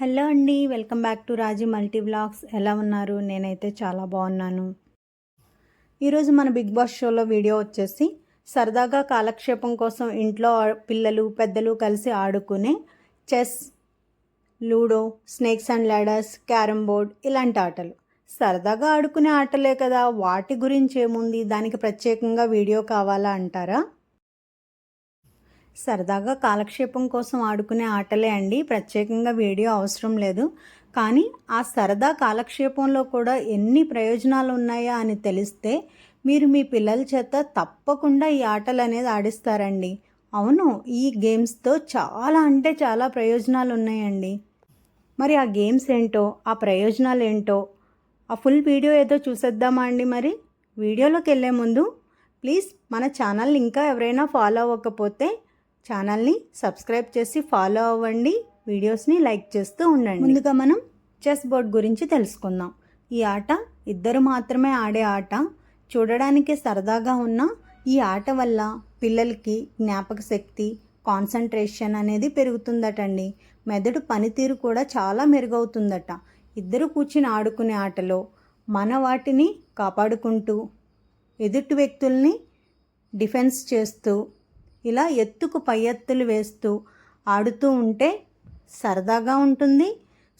Hello అండి welcome back to Raji multi blogs. ఎలా ఉన్నారు? నేనైతే చాలా బాగున్నాను. ఈరోజు మన బిగ్ బాస్ షోలో వీడియో వచ్చేసి సరదాగా కాలక్షేపం కోసం ఇంట్లో పిల్లలు పెద్దలు కలిసి ఆడుకునే chess ludo snakes and ladders carrom board ఇలాంటి ఆటలు. సరదాగా ఆడుకునే ఆటలే కదా వాటి గురించి ఏముంది? దానికి ప్రత్యేకంగా వీడియో కావాలా అంటారా? సరదాగా కాలక్షేపం కోసం ఆడుకునే ఆటలే అండి. ప్రత్యేకంగా వీడియో అవసరం లేదు. కానీ ఆ సరదా కాలక్షేపంలో కూడా ఎన్ని ప్రయోజనాలు ఉన్నాయా అని తెలిస్తే మీరు మీ పిల్లల చేత తప్పకుండా ఈ ఆటలు అనేది ఆడిస్తారండి. అవును ఈ గేమ్స్తో చాలా అంటే చాలా ప్రయోజనాలు ఉన్నాయండి. మరి ఆ గేమ్స్ ఏంటో ఆ ప్రయోజనాలు ఏంటో ఆ ఫుల్ వీడియో ఏదో చూసేద్దామా అండి మరి? వీడియోలోకి వెళ్ళే ముందు ప్లీజ్ మన ఛానల్ ఇంకా ఎవరైనా ఫాలో అవ్వకపోతే ఛానల్ని సబ్స్క్రైబ్ చేసి ఫాలో అవ్వండి. వీడియోస్ని లైక్ చేస్తూ ఉండండి. ముందుగా మనం చెస్ బోర్డ్ గురించి తెలుసుకుందాం. ఈ ఆట ఇద్దరు మాత్రమే ఆడే ఆట. చూడడానికి సరదాగా ఉన్న ఈ ఆట వల్ల పిల్లలకి జ్ఞాపక శక్తి కాన్సన్ట్రేషన్ అనేది పెరుగుతుందటండి. మెదడు పనితీరు కూడా చాలా మెరుగవుతుందట. ఇద్దరు కూర్చుని ఆడుకునే ఆటలో మన వాటిని కాపాడుకుంటూ ఎదుటి వ్యక్తుల్ని డిఫెన్స్ చేస్తూ ఇలా ఎత్తుకు పై ఎత్తులు వేస్తూ ఆడుతూ ఉంటే సరదాగా ఉంటుంది.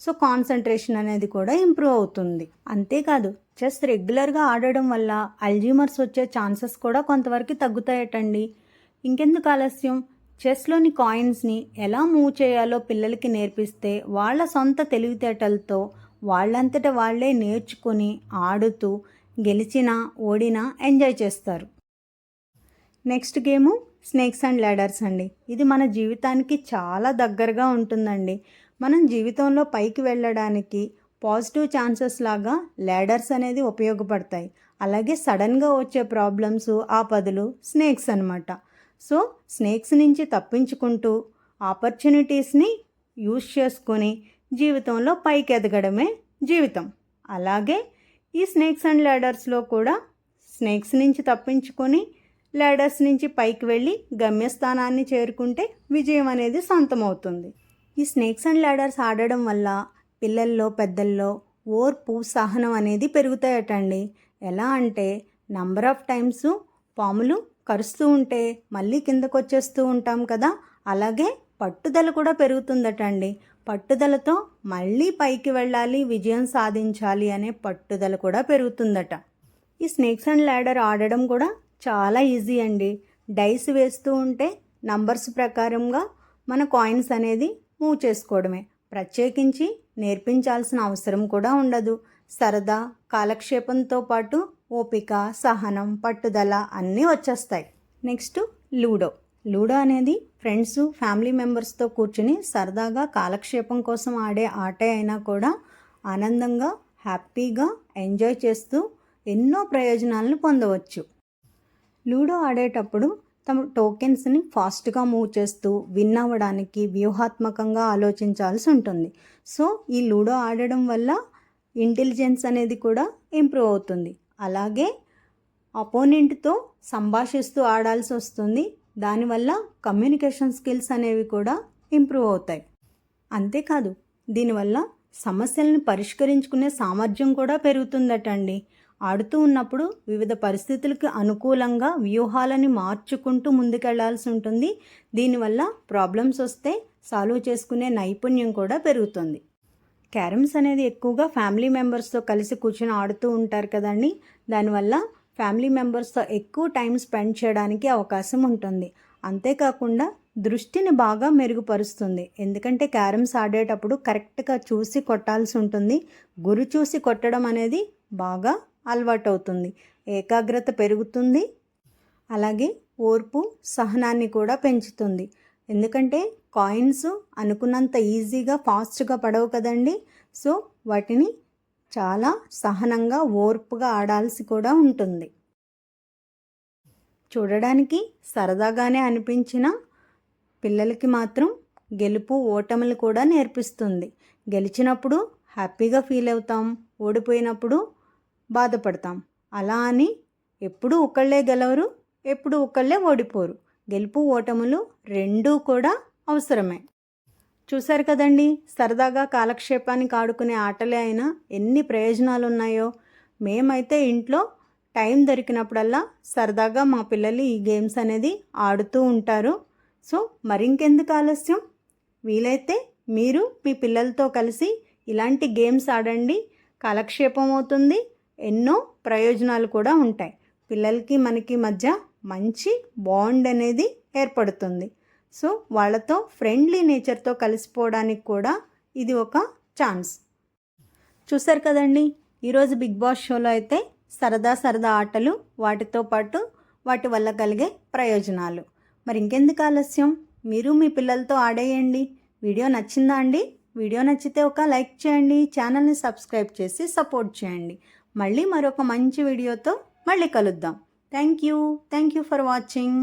సో కాన్సన్ట్రేషన్ అనేది కూడా ఇంప్రూవ్ అవుతుంది. అంతేకాదు చెస్ రెగ్యులర్గా ఆడడం వల్ల అల్జీమర్స్ వచ్చే ఛాన్సెస్ కూడా కొంతవరకు తగ్గుతాయటండి. ఇంకెందుకు ఆలస్యం? చెస్లోని కాయిన్స్ని ఎలా మూవ్ చేయాలో పిల్లలకి నేర్పిస్తే వాళ్ళ సొంత తెలివితేటలతో వాళ్ళంతట వాళ్ళే నేర్చుకొని ఆడుతూ గెలిచినా ఓడినా ఎంజాయ్ చేస్తారు. Next game snakes and ladders అండి. ఇది మన జీవితానికి చాలా దగ్గరగా ఉంటుందండి. మనం జీవితంలో పైకి వెళ్ళడానికి పాజిటివ్ ఛాన్సెస్ లాగా ల్యాడర్స్ అనేది ఉపయోగపడతాయి. అలాగే సడన్గా వచ్చే ప్రాబ్లమ్స్ ఆపదలు స్నేక్స్ అన్నమాట. సో స్నేక్స్ నుంచి తప్పించుకుంటూ ఆపర్చునిటీస్ని యూజ్ చేసుకొని జీవితంలో పైకి ఎదగడమే జీవితం. అలాగే ఈ స్నేక్స్ అండ్ ల్యాడర్స్లో కూడా స్నేక్స్ నుంచి తప్పించుకొని ల్యాడర్స్ నుంచి పైకి వెళ్ళి గమ్యస్థానాన్ని చేరుకుంటే విజయం అనేది సొంతమవుతుంది. ఈ స్నేక్స్ అండ్ ల్యాడర్స్ ఆడడం వల్ల పిల్లల్లో పెద్దల్లో ఓర్పు సహనం అనేది పెరుగుతాయటండి. ఎలా అంటే నంబర్ ఆఫ్ టైమ్స్ పాములు కరుస్తూ ఉంటే మళ్ళీ కిందకు వచ్చేస్తూ ఉంటాం కదా అలాగే పట్టుదల కూడా పెరుగుతుందటండి. పట్టుదలతో మళ్ళీ పైకి వెళ్ళాలి విజయం సాధించాలి అనే పట్టుదల కూడా పెరుగుతుందట. ఈ స్నేక్స్ అండ్ ల్యాడర్ ఆడడం కూడా చాలా ఈజీ అండి. డైస్ వేస్తూ ఉంటే నంబర్స్ ప్రకారంగా మన కాయిన్స్ అనేది మూవ్ చేసుకోవడమే. ప్రత్యేకించి నేర్పించాల్సిన అవసరం కూడా ఉండదు. సరదా కాలక్షేపంతో పాటు ఓపిక సహనం పట్టుదల అన్నీ వచ్చేస్తాయి. Next ludo. లూడో అనేది ఫ్రెండ్స్ ఫ్యామిలీ మెంబర్స్తో కూర్చుని సరదాగా కాలక్షేపం కోసం ఆడే ఆట అయినా కూడా ఆనందంగా హ్యాపీగా ఎంజాయ్ చేస్తూ ఎన్నో ప్రయోజనాలను పొందవచ్చు. లూడో ఆడేటప్పుడు తమ టోకెన్స్ని ఫాస్ట్గా మూవ్ చేస్తూ విన్ అవ్వడానికి వ్యూహాత్మకంగా ఆలోచించాల్సి ఉంటుంది. సో ఈ లూడో ఆడడం వల్ల ఇంటెలిజెన్స్ అనేది కూడా ఇంప్రూవ్ అవుతుంది. అలాగే అపోనెంట్తో సంభాషిస్తూ ఆడాల్సి వస్తుంది. దానివల్ల కమ్యూనికేషన్ స్కిల్స్ అనేవి కూడా ఇంప్రూవ్ అవుతాయి. అంతేకాదు దీనివల్ల సమస్యలను పరిష్కరించుకునే సామర్థ్యం కూడా పెరుగుతుందటండి. ఆడుతూ ఉన్నప్పుడు వివిధ పరిస్థితులకు అనుకూలంగా వ్యూహాలని మార్చుకుంటూ ముందుకెళ్ళాల్సి ఉంటుంది. దీనివల్ల ప్రాబ్లమ్స్ వస్తే సాల్వ్ చేసుకునే నైపుణ్యం కూడా పెరుగుతుంది. క్యారమ్స్ అనేది ఎక్కువగా ఫ్యామిలీ మెంబర్స్తో కలిసి కూర్చొని ఆడుతూ ఉంటారు కదండి. దానివల్ల ఫ్యామిలీ మెంబర్స్తో ఎక్కువ టైం స్పెండ్ చేయడానికి అవకాశం ఉంటుంది. అంతేకాకుండా దృష్టిని బాగా మెరుగుపరుస్తుంది. ఎందుకంటే క్యారమ్స్ ఆడేటప్పుడు కరెక్ట్గా చూసి కొట్టాల్సి ఉంటుంది. గురి చూసి కొట్టడం అనేది బాగా అలవాటు అవుతుంది ఏకాగ్రత పెరుగుతుంది. అలాగే ఓర్పు సహనాన్ని కూడా పెంచుతుంది. ఎందుకంటే కాయిన్స్ అనుకున్నంత ఈజీగా ఫాస్ట్గా పడవు కదండి. సో వాటిని చాలా సహనంగా ఓర్పుగా ఆడాల్సి కూడా ఉంటుంది. చూడడానికి సరదాగానే అనిపించిన పిల్లలకి మాత్రం గెలుపు ఓటములు కూడా నేర్పిస్తుంది. గెలిచినప్పుడు హ్యాపీగా ఫీల్ అవుతాం. ఓడిపోయినప్పుడు బాధపడతాం. అలా అని ఎప్పుడు ఒకళ్ళే గెలవరు ఎప్పుడు ఒకళ్ళే ఓడిపోరు. గెలుపు ఓటములు రెండూ కూడా అవసరమే. చూశారు కదండి సరదాగా కాలక్షేపానికి ఆడుకునే ఆటలే అయినా ఎన్ని ప్రయోజనాలు ఉన్నాయో మేమైతే ఇంట్లో టైం దొరికినప్పుడల్లా సరదాగా మా పిల్లలు ఈ గేమ్స్ అనేది ఆడుతూ ఉంటారు. సో మరింకెందుకు ఆలస్యం? వీలైతే మీరు మీ పిల్లలతో కలిసి ఇలాంటి గేమ్స్ ఆడండి. కాలక్షేపం అవుతుంది. ఎన్నో ప్రయోజనాలు కూడా ఉంటాయి. పిల్లలకి మనకి మధ్య మంచి బాండ్ అనేది ఏర్పడుతుంది. సో వాళ్ళతో ఫ్రెండ్లీ నేచర్తో కలిసిపోవడానికి కూడా ఇది ఒక ఛాన్స్. చూసారు కదండి? ఈరోజు బిగ్ బాస్ షోలో అయితే సరదా సరదా ఆటలు వాటితో పాటు వాటి వల్ల కలిగే ప్రయోజనాలు. మరి ఇంకెందుకు ఆలస్యం? మీరు మీ పిల్లలతో ఆడేయండి. వీడియో నచ్చిందా అండి? వీడియో నచ్చితే ఒక లైక్ చేయండి. ఛానల్ని సబ్స్క్రైబ్ చేసి సపోర్ట్ చేయండి. మళ్ళీ మరొక మంచి వీడియోతో మళ్ళీ కలుద్దాం. Thank you thank you for watching